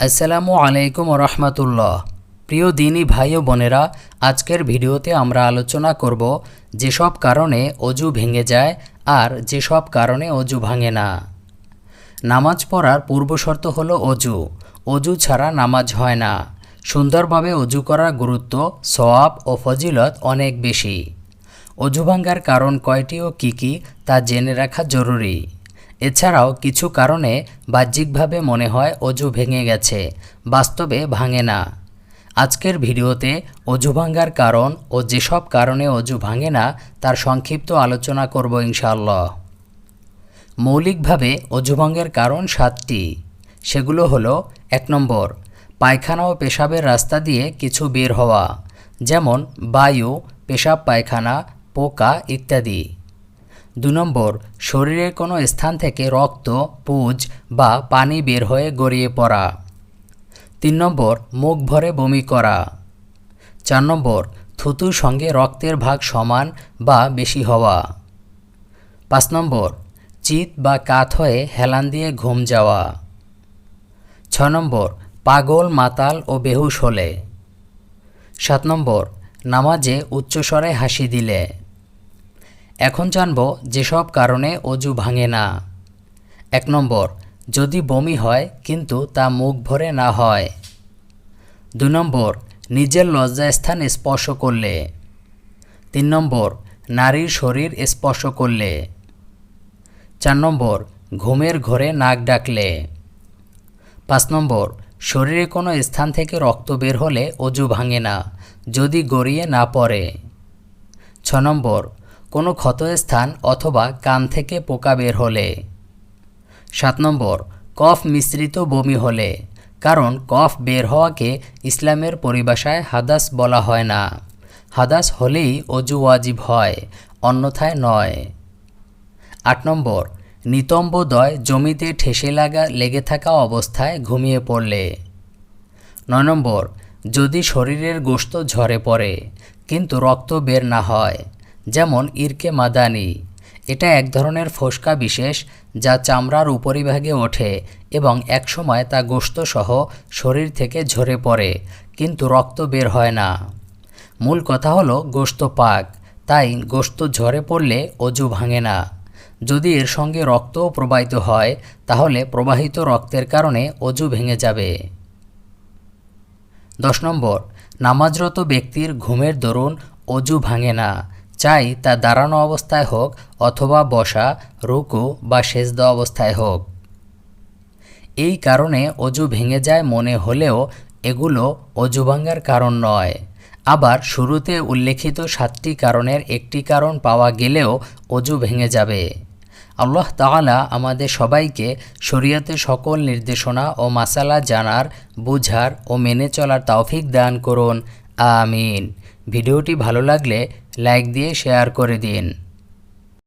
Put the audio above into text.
আসসালামু আলাইকুম রহমতুল্লাহ। প্রিয় দিনী ভাই ও বোনেরা, আজকের ভিডিওতে আমরা আলোচনা করব যেসব কারণে অজু ভেঙে যায় আর যেসব কারণে অজু ভাঙে না। নামাজ পড়ার পূর্বশর্ত হলো অজু। অজু ছাড়া নামাজ হয় না। সুন্দরভাবে অজু করার গুরুত্ব, সওয়াব ও ফজিলত অনেক বেশি। অজু ভাঙ্গার কারণ কয়টি ও কী কী তা জেনে রাখা জরুরি। এছাড়াও কিছু কারণে বাহ্যিকভাবে মনে হয় অজু ভেঙে গেছে, বাস্তবে ভাঙে না। আজকের ভিডিওতে অজু ভাঙ্গার কারণ ও যেসব কারণে অজু ভাঙে না, তার সংক্ষিপ্ত আলোচনা করব ইনশাআল্লাহ। মৌলিকভাবে অজুভঙ্গের কারণ সাতটি। সেগুলো হলো, এক নম্বর, পায়খানা ও পেশাবের রাস্তা দিয়ে কিছু বের হওয়া, যেমন বায়ু, পেশাব, পায়খানা, পোকা ইত্যাদি। দু নম্বর, শরীরের কোনো স্থান থেকে রক্ত, পুজ বা পানি বের হয়ে গড়িয়ে পড়া। তিন নম্বর, মুখ ভরে বমি করা। চার নম্বর থুতুর সঙ্গে রক্তের ভাগ সমান বা বেশি হওয়া। পাঁচ নম্বর, চিত বা কাত হয়ে হেলান দিয়ে ঘুম যাওয়া। ছ নম্বর, পাগল, মাতাল ও বেহুশ হলে। সাত নম্বর, নামাজে উচ্চস্বরে হাসি দিলে। এখন জানব যেসব কারণে অজু ভাঙে না। এক নম্বর, যদি বমি হয় কিন্তু তা মুখ ভরে না হয়। দু নম্বর, নিজের লজ্জাস্থান স্পর্শ করলে। তিন নম্বর, নারীর শরীর স্পর্শ করলে। চার নম্বর, ঘুমের ঘরে নাক ডাকলে। পাঁচ নম্বর, শরীরে কোনো স্থান থেকে রক্ত বের হলে অজু ভাঙে না, যদি গড়িয়ে না পড়ে। ছ নম্বর কোনো ক্ষতস্থান অথবা কান থেকে পোকা বের হলে। সাত নম্বর, কফ মিশ্রিত বমি হলে, কারণ কফ বের হওয়াকে ইসলামের পরিভাষায় হাদাস বলা হয় না। হাদাস হলেই অজু ওয়াজিব হয়, অন্যথায় নয়। আট নম্বর নিতম্বদয় জমিতে ঠেসে লাগা, লেগে থাকা অবস্থায় ঘুমিয়ে পড়লে। নয় নম্বর, যদি শরীরের গোশত ঝরে পড়ে, কিন্তু রক্ত বের না হয় যেমন ইরকে মাদানি। এটা এক ধরনের ফোসকা বিশেষ যা চামড়ার উপরিভাগে ওঠে এবং একসময় তা গোশতসহ শরীর থেকে ঝরে পড়ে, কিন্তু রক্ত বের হয় না। মূল কথা হলো গোশত পাক, তাই গোশত ঝরে পড়লে অজু ভাঙে না। যদি এর সঙ্গে রক্তও প্রবাহিত হয়, তাহলে প্রবাহিত রক্তের কারণে অজু ভেঙে যাবে। দশ নম্বর, নামাজরত ব্যক্তির ঘুমের দরুন অজু ভাঙে না। চাই তা দাঁড়ানো অবস্থায় হোক অথবা বসা, রুকু বা সেজদা অবস্থায় হোক। এই কারণে অজু ভেঙে যায় মনে হলেও এগুলো অজু ভাঙার কারণ নয়। আবার শুরুতে উল্লেখিত সাতটি কারণের একটি কারণ পাওয়া গেলেও অজু ভেঙে যাবে। আল্লাহ তাআলা আমাদের সবাইকে শরীয়তের সকল নির্দেশনা ও মাসালা জানার, বুঝার ও মেনে চলার তৌফিক দান করুন। আমিন। ভিডিওটি ভালো লাগলে লাইক দিয়ে শেয়ার করে দিন।